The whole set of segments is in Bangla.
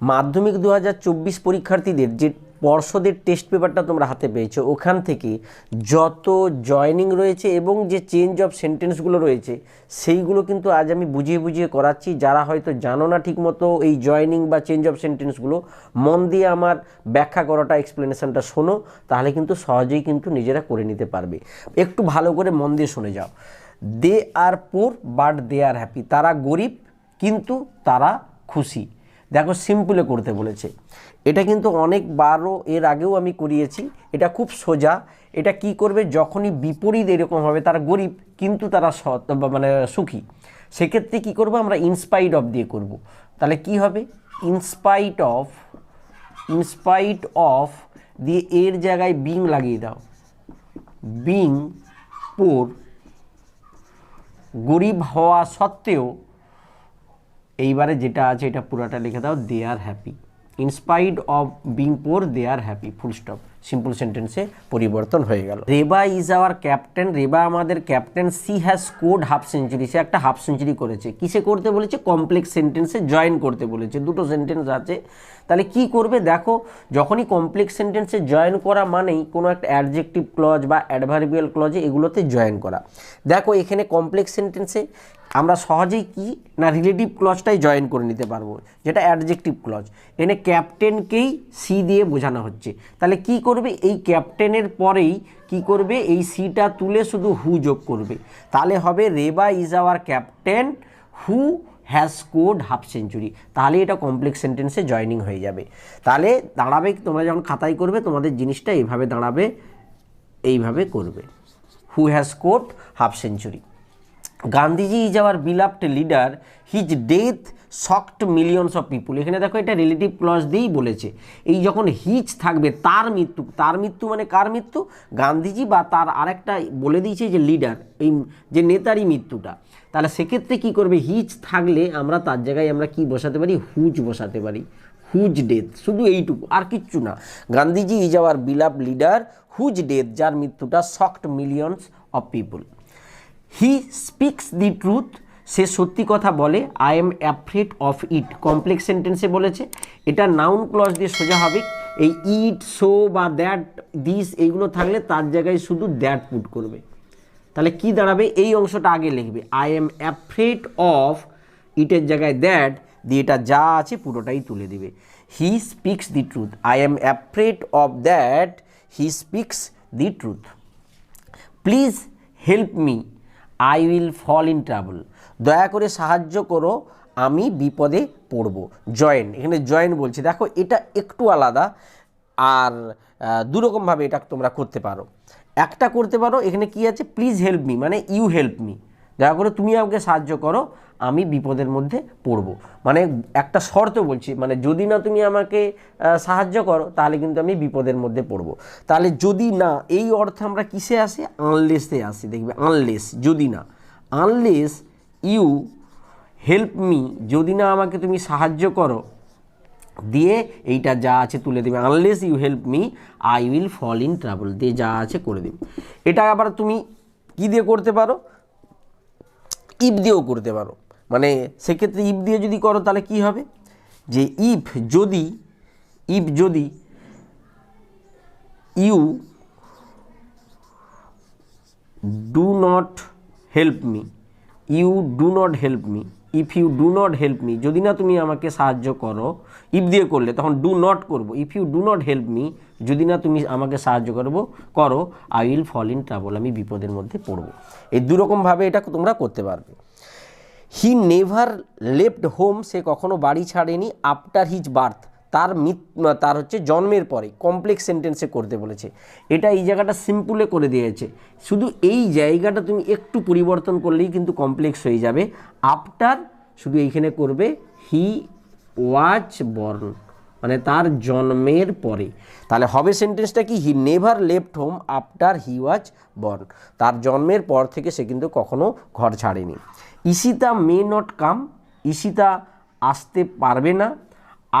মাধ্যমিক দু হাজার চব্বিশ পরীক্ষার্থীদের যে পর্ষদের টেস্ট পেপারটা তোমরা হাতে পেয়েছ, ওখান থেকে যত জয়নিং রয়েছে এবং যে চেঞ্জ অফ সেন্টেন্সগুলো রয়েছে, সেইগুলো কিন্তু আজ আমি বুঝিয়ে বুঝিয়ে করাচ্ছি। যারা হয়তো জানো না ঠিকমতো এই জয়নিং বা চেঞ্জ অফ সেন্টেন্সগুলো, মন দিয়ে আমার ব্যাখ্যা করাটা, এক্সপ্লেনেশনটা শোনো, তাহলে কিন্তু সহজেই কিন্তু নিজেরা করে নিতে পারবে। একটু ভালো করে মন দিয়ে শুনে যাও। They are poor but they are happy তারা গরিব, কিন্তু তারা খুশি। দেখো সিম্পলে করতে বলেছে। এটা কিন্তু অনেকবারও এর আগেও আমি করিয়েছি। এটা খুব সোজা। এটা কি করবে? যখনই বিপরীত এরকম হবে, তারা গরিব, কিন্তু তারা সৎ মানে সুখী। সেক্ষেত্রে কি করব? আমরা ইনস্পাইট অফ দিয়ে করব। তাহলে কি হবে? ইনস্পাইট অফ ইনস্পাইট অফ দিয়ে এর জায়গায় বিং লাগিয়ে দাও। বিং পোর গরিব হওয়া সত্ত্বেও এইবারে যেটা আছে, এটা পুরাটা লিখে দাও they are happy in spite of being poor they are happy full stop simple সেন্টেন্সে পরিবর্তন হয়ে গেল। Reba is our captain Reba আমাদের captain she has scored half century সে একটা হাফ সেঞ্চুরি করেছে। কিসে করতে বলেছে? কমপ্লেক্স সেন্টেন্সে জয়েন করতে বলেছে। দুটো সেন্টেন্স আছে। তাহলে কি করবে? দেখো, যখনই কমপ্লেক্স সেন্টেন্সে জয়েন করা মানেই কোনো একটা অ্যাডজেক্টিভ ক্লজ বা অ্যাডভার্বিয়াল ক্লজে এগুলোতে জয়েন করা। দেখো, এখানে কমপ্লেক্স সেন্টেন্সে আমরা সহজেই কি না রিলেটিভ ক্লজটাই জয়েন করে নিতে পারব, যেটা অ্যাডজেক্টিভ ক্লজ এনে ক্যাপ্টেনকেই সি দিয়ে বোঝানো হচ্ছে। তাহলে কি করবে? এই ক্যাপ্টেনের পরেই কি করবে? এই সিটা তুলে শুধু হু যোগ করবে। তাহলে হবে Reba is our captain who has scored half century তাহলে এটা কমপ্লেক্স সেন্টেন্সে জয়নিং হয়ে যাবে। তাহলে দাঁড়াবে, তোমরা যখন খাতায় করবে, তোমাদের জিনিসটা এইভাবে দাঁড়াবে, এইভাবে করবে। Who has scored half century Gandhiji is our beloved leader, his death shocked millions of people. এখানে দেখো এটা রিলেটিভ ক্লজ দিয়েই বলেছে। এই যখন হিজ থাকবে, তার মৃত্যু তার মৃত্যু মানে কার মৃত্যু? গান্ধীজি বা তার আরেকটা বলে দিয়েছে যে লিডার, এই যে নেতারই মৃত্যুটা। তাহলে সেক্ষেত্রে কি করবে? হিজ থাকলে আমরা তার জায়গায় আমরা কি বসাতে পারি? হুজ বসাতে পারি। হুজ ডেথ, শুধু এইটুকু, আর কিচ্ছু না। Gandhiji is our beloved leader, whose death, যার মৃত্যুটা shocked millions of people. He speaks the truth সে সত্যি কথা বলে। I am afraid of it complex সেন্টেন্সে বলেছে। এটা নাউন ক্লজ দিয়ে সোজা হবে। এই ইট সো বা দ্যাট দিস এইগুলো থাকলে তার জায়গায় শুধু দ্যাট পুট করবে। তাহলে কি দাঁড়াবে? এই অংশটা আগে লিখবে। আই এম অ্যাফ্রেড অফ ইটের জায়গায় দ্যাট দিয়ে এটা যা আছে পুরোটাই তুলে দিবে। He speaks the truth I am afraid of that he speaks the truth please help me I will fall in travel দয়া করে সাহায্য করো, আমি বিপদে পড়ব। জয়েন এখানে জয়েন বলছি। দেখো, এটা একটু আলাদা, আর দুরকমভাবে এটা তোমরা করতে পারো। একটা করতে পারো, এখানে কি আছে? প্লিজ হেল্প মি মানে ইউ হেল্প মি দয়া করে তুমি আমাকে সাহায্য করো, আমি বিপদের মধ্যে পড়ব। মানে একটা শর্ত বলছি মানে যদি না তুমি আমাকে সাহায্য করো, তাহলে কিন্তু আমি বিপদের মধ্যে পড়ব। তাহলে যদি না, এই অর্থে আমরা কিসে আসি? আনলেসে আসি, দেখবে আনলেস যদি না। আনলেস ইউ হেল্প মি যদি না আমাকে তুমি সাহায্য করো, দিয়ে এইটা যা আছে তুলে দেবে। Unless you help me I will fall in travel দিয়ে যা আছে করে দেবে। এটা আবার তুমি কি দিয়ে করতে পারো? ইফ দিয়েও করতে পারো। মানে সেক্ষেত্রে ইফ দিয়ে যদি করো, তাহলে কি হবে? যে ইফ যদি ইফ যদি you do not help me, you do not help me if you do not help me যদি না তুমি আমাকে সাহায্য করো ইফ দিয়ে করলে, তখন ডু নট করব। If you do not help me যদি না তুমি আমাকে সাহায্য করব, করো I will fall in trouble আমি বিপদের মধ্যে পড়ব। এই দুরকমভাবে এটা তোমরা করতে পারবে। হি নেভার লেফট হোম সে কখনো বাড়ি ছাড়েনি আফটার হিজ বার্থ তার তার হচ্ছে জন্মের পরে কমপ্লেক্স সেন্টেন্সে করতে বলেছে। এটা এই জায়গাটা সিম্পলে করে দিয়েছে। শুধু এই জায়গাটা তুমি একটু পরিবর্তন করলেই কিন্তু কমপ্লেক্স হয়ে যাবে। আফটার শুধু এইখানে করবে হি ওয়াচ বর্ন মানে তার জন্মের পরে। তাহলে হবে সেন্টেন্সটা কি? He never left home after he was born তার জন্মের পর থেকে সে কিন্তু কখনো ঘর ছাড়েনি। Ishita may not come Ishita আসতে পারবে না।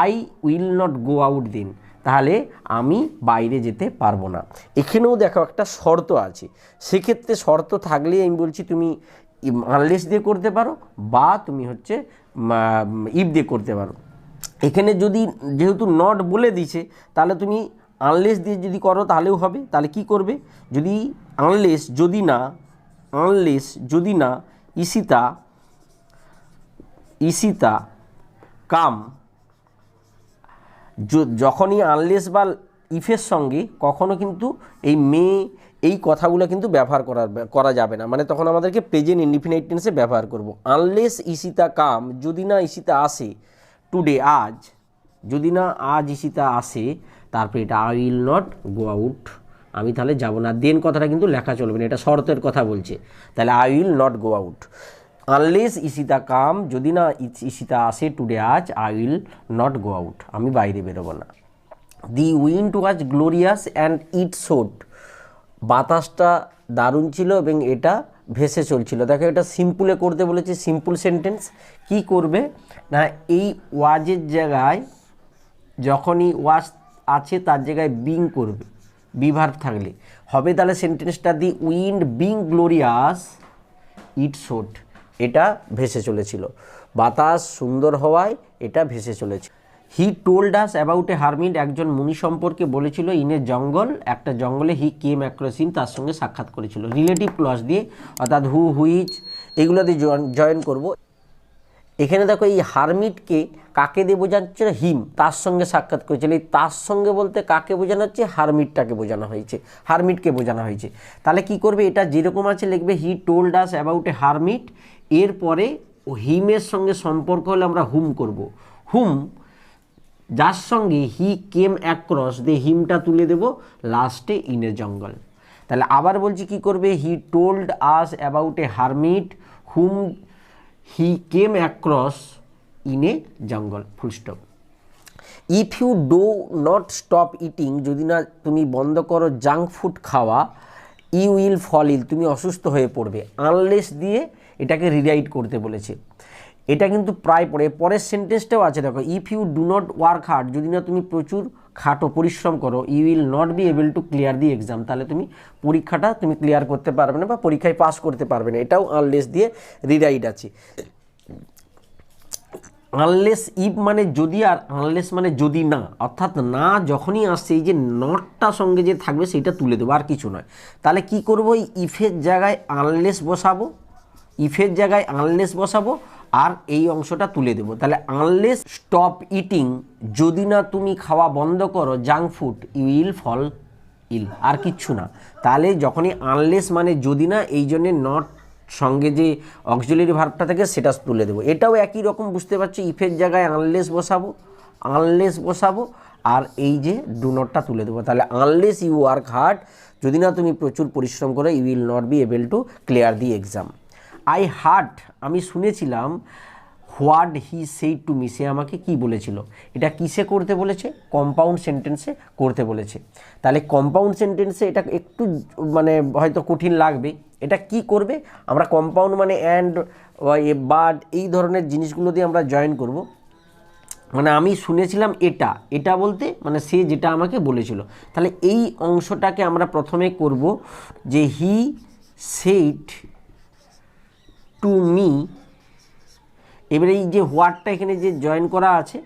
I will not go out দিন তাহলে আমি বাইরে যেতে পারব না। এখানেও দেখো একটা শর্ত আছে। সেক্ষেত্রে শর্ত থাকলে আমি বলছি তুমি আনলেস দিয়ে করতে পারো বা তুমি হচ্ছে ইফ দিয়ে করতে পারো। এখানে যদি যেহেতু নট বলে দিছে তাহলে তুমি আনলেস দিয়ে যদি করো তাহলেও হবে। তাহলে কি করবে? যদি আনলেস যদি না আনলেস যদি না, ইসিতা ইসিতা, কাম যখনই আনলেস বা ইফের সঙ্গে কখনো কিন্তু এই মে, এই কথাগুলো কিন্তু ব্যবহার করার করা যাবে না। মানে তখন আমাদেরকে প্রেজেন্ট ইনডিফিনাইট টেন্সে ব্যবহার করব। আনলেস ইসিতা কাম, যদি না ইসিতা আসে টুডে আজ, যদি না আজ ইসিতা আসে, তারপরে এটা I will not go out আমি তাহলে যাব না। দেন কথাটা কিন্তু লেখা চলবে না, এটা শর্তের কথা বলছে। তাহলে I will not go out unless Ishita come যদি না ইস- ইসিতা আসে টুডে আজ I will not go out আমি বাইরে বেরোবো না the wind was glorious and it shot বাতাসটা দারুণ ছিল এবং এটা ভেসে চলছিল দেখো এটা সিম্পলে করতে বলেছে সিম্পল সেন্টেন্স কি করবে না এই ওয়াজের জায়গায় যখনই ওয়াজ আছে তার জায়গায় বিং করবে বিভার থাকলে হবে তাহলে সেন্টেন্সটা the wind being glorious it shot এটা ভেসে চলেছিল। বাতাস সুন্দর হওয়ায় এটা ভেসে চলেছে। He told us about a hermit একজন মুনি সম্পর্কে বলেছিল ইন এ জঙ্গল একটা জঙ্গলে হি কে ম্যাক্রোসিন তার সঙ্গে সাক্ষাৎ করেছিল। রিলেটিভ ক্লস দিয়ে, অর্থাৎ হু হুইচ এগুলো দিয়ে জয়েন করব। এখানে দেখো এই হারমিটকে কাকে দিয়ে বোঝাচ্ছে হিম। তার সঙ্গে সাক্ষাৎ করেছিল এই তার সঙ্গে বলতে কাকে বোঝানো হচ্ছে? হারমিটটাকে বোঝানো হয়েছে। হারমিটকে বোঝানো হয়েছে। তাহলে কি করবে? এটা যেরকম আছে লিখবে he told us about a hermit এরপরে ও হিমের সঙ্গে সম্পর্ক হলে আমরা হুম করব। হুম, যার সঙ্গে হি কেম অ্যাক্রস দিয়ে হিমটা তুলে দেব লাস্টে ইন এ জঙ্গল তাহলে আবার বলছি কি করবে? He told us about a hermit hmm he came across in a jungle full stop if you do not stop eating যদি না তুমি বন্ধ করো জাঙ্ক ফুড খাওয়া ইউ উইল ফল ইল তুমি অসুস্থ হয়ে পড়বে। আনলেস দিয়ে এটাকে রিরাইট করতে বলেছে। এটা কিন্তু প্রায় পড়ে। পরের সেন্টেন্সটাও আছে, দেখো if you do not work hard যদি না তুমি প্রচুর খাটো পরিশ্রম করো you will not be able to clear the exam তাহলে তুমি পরীক্ষাটা তুমি ক্লিয়ার করতে পারবে না বা পরীক্ষায় পাস করতে পারবে না। এটাও আনলেস দিয়ে রিরাইট আছে। আনলেস ইফ মানে যদি আর আনলেস মানে যদি না, অর্থাৎ না যখনই আসছে, এই যে নটটা সঙ্গে যে থাকবে সেটা তুলে দেবো, আর কিছু নয়। তাহলে কি করব? ইফের জায়গায় আনলেস বসাবো? ইফের জায়গায় আনলেস বসাবো? আর এই অংশটা তুলে দেবো। তাহলে আনলেস স্টপ ইটিং যদি না তুমি খাওয়া বন্ধ করো junk food you will fall ill আর কিচ্ছু না। তাহলে যখনই আনলেস মানে যদি না, এই জন্যে নট সঙ্গে যে অক্সিলারি ভার্বটা থাকে, সেটা তুলে দেবো। এটাও একই রকম, বুঝতে পারছি? ইফের জায়গায় আনলেস বসাবো আনলেস বসাবো, আর এই যে ডু নটটা তুলে দেবো। তাহলে আনলেস ইউ ওয়ার্ক হার্ড যদি না তুমি প্রচুর পরিশ্রম করো you will not be able to clear the exam I heard আমি শুনেছিলাম হোয়াট হি সেই টু মি সে আমাকে কি বলেছিল? এটা কিসে করতে বলেছে? কম্পাউন্ড সেন্টেন্সে করতে বলেছে। তাহলে কম্পাউন্ড সেন্টেন্সে এটা একটু মানে হয়তো কঠিন লাগবে। এটা কি করবে? আমরা কম্পাউন্ড মানে অ্যান্ড বাট এই ধরনের জিনিসগুলো দিয়ে আমরা জয়েন করব। মানে আমি শুনেছিলাম এটা। এটা বলতে মানে সে যেটা আমাকে বলেছিল। তাহলে এই অংশটাকে আমরা প্রথমে করব যে হি সেইট টু মি এবারে এই যে হোয়াটটা এখানে যে জয়েন করা আছে,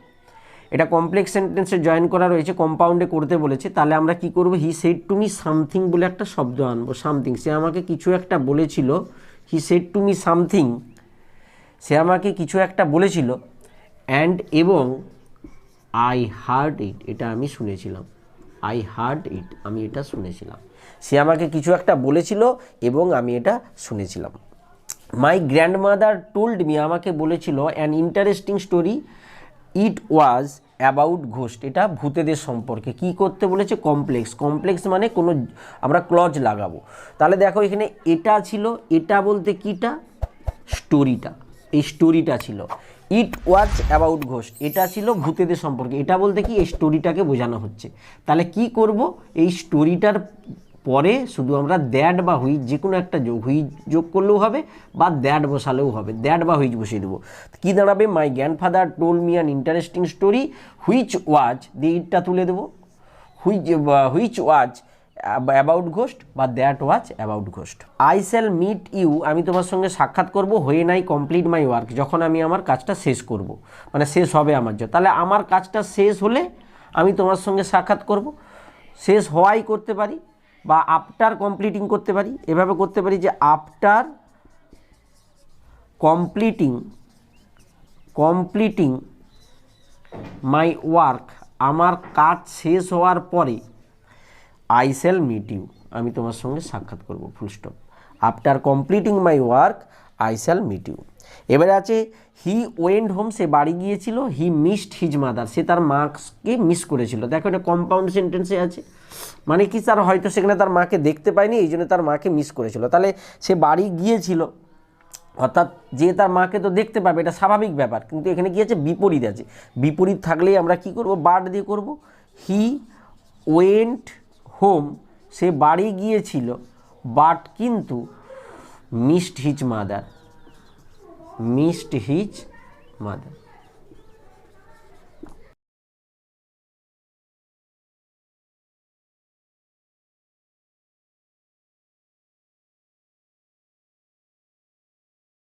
এটা কমপ্লেক্স সেন্টেন্সে জয়েন করা রয়েছে কম্পাউন্ডে করতে বলেছে, তাহলে আমরা কি করব? He said to me something বলে একটা শব্দ আনব সামথিং সে আমাকে কিছু একটা বলেছিল he said to me something সে আমাকে কিছু একটা বলেছিল অ্যান্ড এবং আই হার্ড ইট এটা আমি শুনেছিলাম। আই হার্ড ইট আমি এটা শুনেছিলাম। সে আমাকে কিছু একটা বলেছিল এবং আমি এটা শুনেছিলাম। মাই গ্র্যান্ডমাদার টোল্ড মি আমাকে বলেছিল an interesting story it was about ghost এটা ভূতেদের সম্পর্কে। কি করতে বলেছে? কমপ্লেক্স কমপ্লেক্স মানে কোনো, আমরা ক্লজ লাগাবো। তাহলে দেখো এখানে এটা ছিল, এটা বলতে কিটা? স্টোরিটা এই স্টোরিটা ছিল। ইট ওয়াজ অ্যাবাউট ঘোস্ট এটা ছিল ভূতেদের সম্পর্কে। এটা বলতে কি? এই স্টোরিটাকে বোঝানো হচ্ছে। তাহলে কি করব? এই স্টোরিটার পরে শুধু আমরা দ্যাট বা হুইজ যে কোনো একটা যোগ হুইচ যোগ করলেও হবে বা দ্যাট বসালেও হবে। দ্যাট বা হুইজ বসিয়ে দেবো। কী দাঁড়াবে? My grandfather told me an interesting story which was দিয়ে ইটটা তুলে দেবো। Which which was about ghost বা that was about ghost I shall meet you আমি তোমার সঙ্গে সাক্ষাৎ করব, হয়ে নাই কমপ্লিট মাই ওয়ার্ক যখন আমি আমার কাজটা শেষ করব। মানে শেষ হবে আমার জন্য। তাহলে আমার কাজটা শেষ হলে আমি তোমার সঙ্গে সাক্ষাৎ করব। শেষ হওয়াই করতে পারি। বা আফটার কমপ্লিটিং করতে পারি। এভাবে করতে পারি যে after completing completing my work আমার কাজ শেষ হওয়ার পরে আই শ্যাল মিট ইউ আমি তোমার সঙ্গে সাক্ষাৎ করব full stop after completing my work I shall meet you এবারে আছে হি ওয়েন্ড হোম সে বাড়ি গিয়েছিল হি মিসড হিজ মাদার সে তার মাকে মিস করেছিল। দেখো এটা কম্পাউন্ড সেন্টেন্সে আছে। মানে কি তার হয়তো সেখানে তার মাকে দেখতে পায়নি, এই জন্য তার মাকে মিস করেছিল। তাহলে সে বাড়ি গিয়েছিল, অর্থাৎ যে তার মাকে তো দেখতে পাবে, এটা স্বাভাবিক ব্যাপার। কিন্তু এখানে কি আছে? বিপরীত আছে। বিপরীত থাকলেই আমরা কি করব? বার্ড দিয়ে করব। হি ওয়েন্ট হোম সে বাড়ি গিয়েছিল বাট কিন্তু missed his mother missed his mother